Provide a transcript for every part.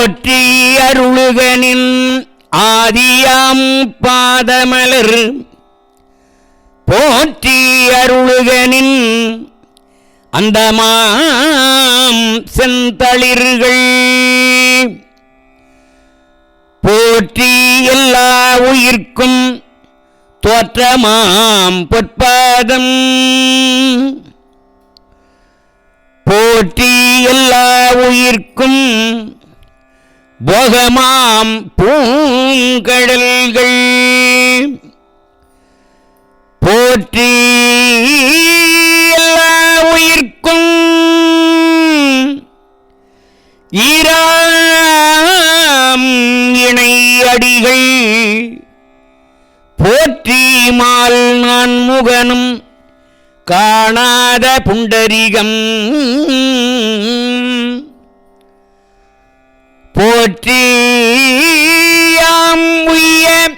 போற்றி அருளுகனின் ஆதியாம் பாதமலர். போற்றி அருளுகனின் அந்தமாம் செந்தளிர்கள். போற்றி எல்லா உயிர்க்கும் தோற்றமாம் பொற்பாதம். போற்றி எல்லா உயிர்க்கும் போகமாம் பூங்கடல்கள். போற்றி எல்லா உயிர்க்கும். ஈராம் இணை அடிகள். போற்றி மால் நான் முகனும் காணாத புண்டரிகம். போற்றியாம் உய்ய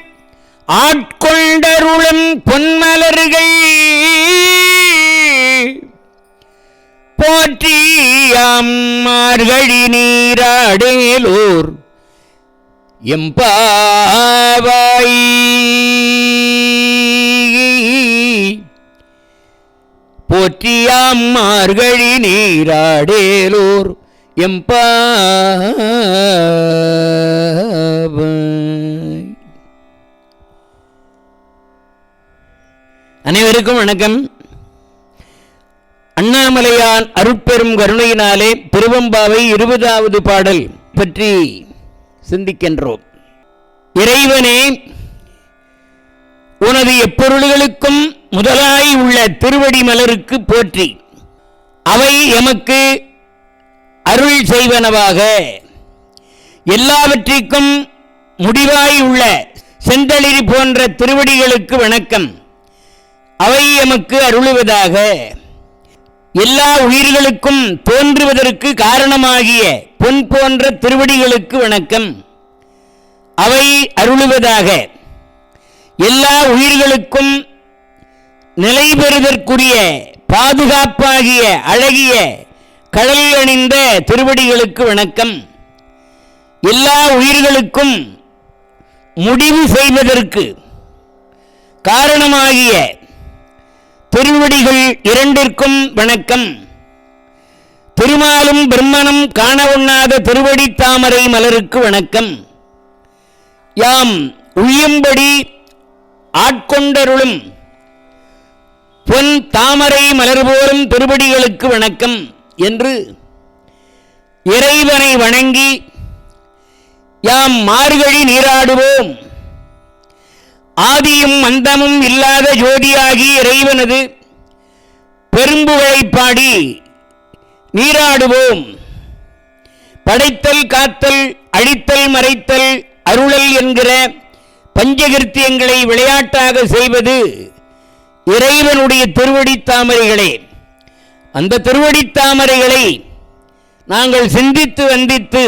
ஆட்கொண்டருளும் பொன்மலர்கள். போற்றி மார்கழி நீராடேலோர் எம்பாவாய். போற்றியாம் மார்கழி நீராடேலோர் எம்பாவாய் அனைவருக்கும் வணக்கம். அண்ணாமலையான் அருட்பெரும் கருணையினாலே திருவம்பாவை இருபதாவது பாடல் பற்றி சிந்திக்கின்றோம். இறைவனே உனது எப்பொருள்களுக்கும் முதலாய் உள்ள திருவடி மலருக்கு போற்றி. அவை எமக்கு அருள் செய்வனவாக. எல்லாவற்றிற்கும் முடிவாய் உள்ள செந்தளிரி போன்ற திருவடிகளுக்கு வணக்கம். அவை எமக்கு அருளுவதாக. எல்லா உயிர்களுக்கும் தோன்றுவதற்கு காரணமாகிய பொன் போன்ற திருவடிகளுக்கு வணக்கம். அவை அருளுவதாக. எல்லா உயிர்களுக்கும் நிலை பெறுதற்குரிய பாதுகாப்பாகிய அழகிய கடலில் அணிந்த திருவடிகளுக்கு வணக்கம். எல்லா உயிர்களுக்கும் முடிவு செய்வதற்கு காரணமாகிய திருவடிகள் இரண்டிற்கும் வணக்கம். திருமாலும் பிரம்மனும் காண உண்ணாத திருவடி தாமரை மலருக்கு வணக்கம். யாம் உய்யும்படி ஆட்கொண்டருளும் பொன் தாமரை மலர் போலும் திருவடிகளுக்கு வணக்கம். என்று இறைவனை வணங்கி யாம் மார்கழி நீராடுவோம். ஆதியும் அந்தமும் இல்லாத ஜோதியாகி இறைவனது பெரும்புகழை பாடி நீராடுவோம். படைத்தல் காத்தல் அழித்தல் மறைத்தல் அருளல் என்கிற பஞ்சகிருத்தியங்களை விளையாட்டாக செய்வது இறைவனுடைய திருவடி தாமரைகளே. அந்த திருவடி தாமரைகளை நாங்கள் சிந்தித்து வந்தித்து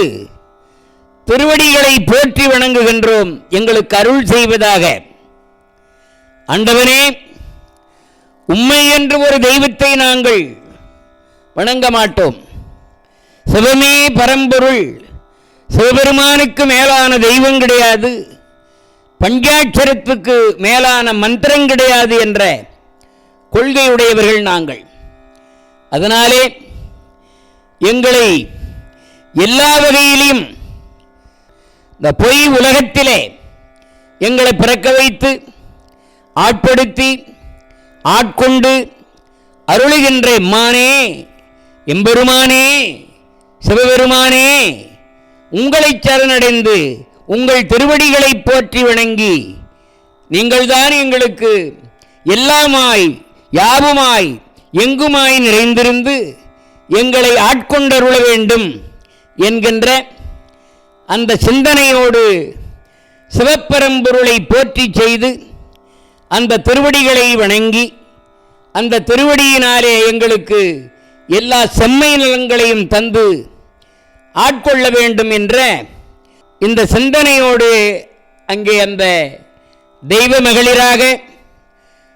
திருவடிகளை போற்றி வணங்குகின்றோம். எங்களுக்கு அருள் செய்வதாக. அண்டவனே உண்மை என்று ஒரு தெய்வத்தை நாங்கள் வணங்க மாட்டோம். சிவமே பரம்பொருள் சிவபெருமானுக்கு மேலான தெய்வம் கிடையாது. பஞ்சாட்சரத்துக்கு மேலான மந்திரம் கிடையாது என்ற கொள்கையுடையவர்கள் நாங்கள். அதனாலே எங்களை எல்லா வகையிலையும் இந்த பொய் உலகத்திலே எங்களை பிறக்க வைத்து ஆட்படுத்தி ஆட்கொண்டு அருளுகின்ற எம்மானே எம்பெருமானே சிவபெருமானே உங்களை சரணடைந்து உங்கள் திருவடிகளை போற்றி வணங்கி நீங்கள்தான் எங்களுக்கு எல்லாமாய் யாவுமாய் எங்குமாய் நிறைந்திருந்து எங்களை ஆட்கொண்டருள வேண்டும் என்கின்ற அந்த சிந்தனையோடு சிவப்பரம்பொருளை போற்றி செய்து அந்த திருவடிகளை வணங்கி அந்த திருவடியினாலே எங்களுக்கு எல்லா செம்மை நலங்களையும் தந்து ஆட்கொள்ள வேண்டும் என்ற இந்த சிந்தனையோடு அங்கே அந்த தெய்வ மகளிராக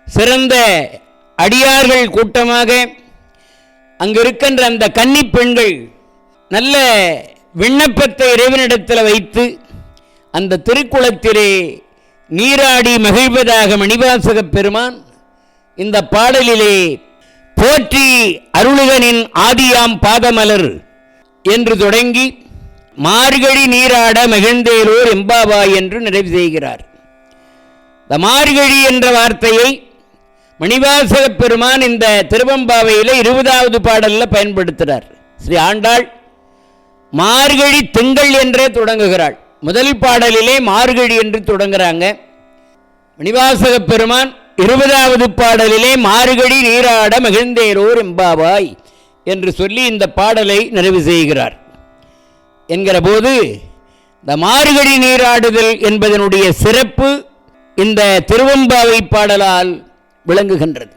சிறந்த அடியார்கள் கூட்டமாக அங்கிருக்கின்ற அந்த கன்னி பெண்கள் நல்ல விண்ணப்பத்தை இறைவனிடத்தில் வைத்து அந்த திருக்குளத்திலே நீராடி மகிழ்வதாக மணிவாசகப் பெருமான் இந்த பாடலிலே போற்றி அருளுகனின் ஆதியாம் பாதமலர் என்று தொடங்கி மார்கழி நீராட மகிழ்ந்தேலோர் எம்பாவாய் என்று நிறைவு செய்கிறார். இந்த மார்கழி என்ற வார்த்தையை மணிவாசக பெருமான் இந்த திருவம்பாவையில் இருபதாவது பாடலில் பயன்படுத்துகிறார் ஸ்ரீ ஆண்டாள் மார்கழி திங்கள் என்றே தொடங்குகிறாள். முதல் பாடலிலே மார்கழி என்று தொடங்குகிறாங்க மணிவாசகப் பெருமான் இருபதாவது பாடலிலே மார்கழி நீராட மகிழ்ந்தேரோர் எம்பாவாய் என்று சொல்லி இந்த பாடலை நிறைவு செய்கிறார். என்கிற போது இந்த மார்கழி நீராடுதல் என்பதனுடைய சிறப்பு இந்த திருவம்பாவை பாடலால் விளங்குகின்றது.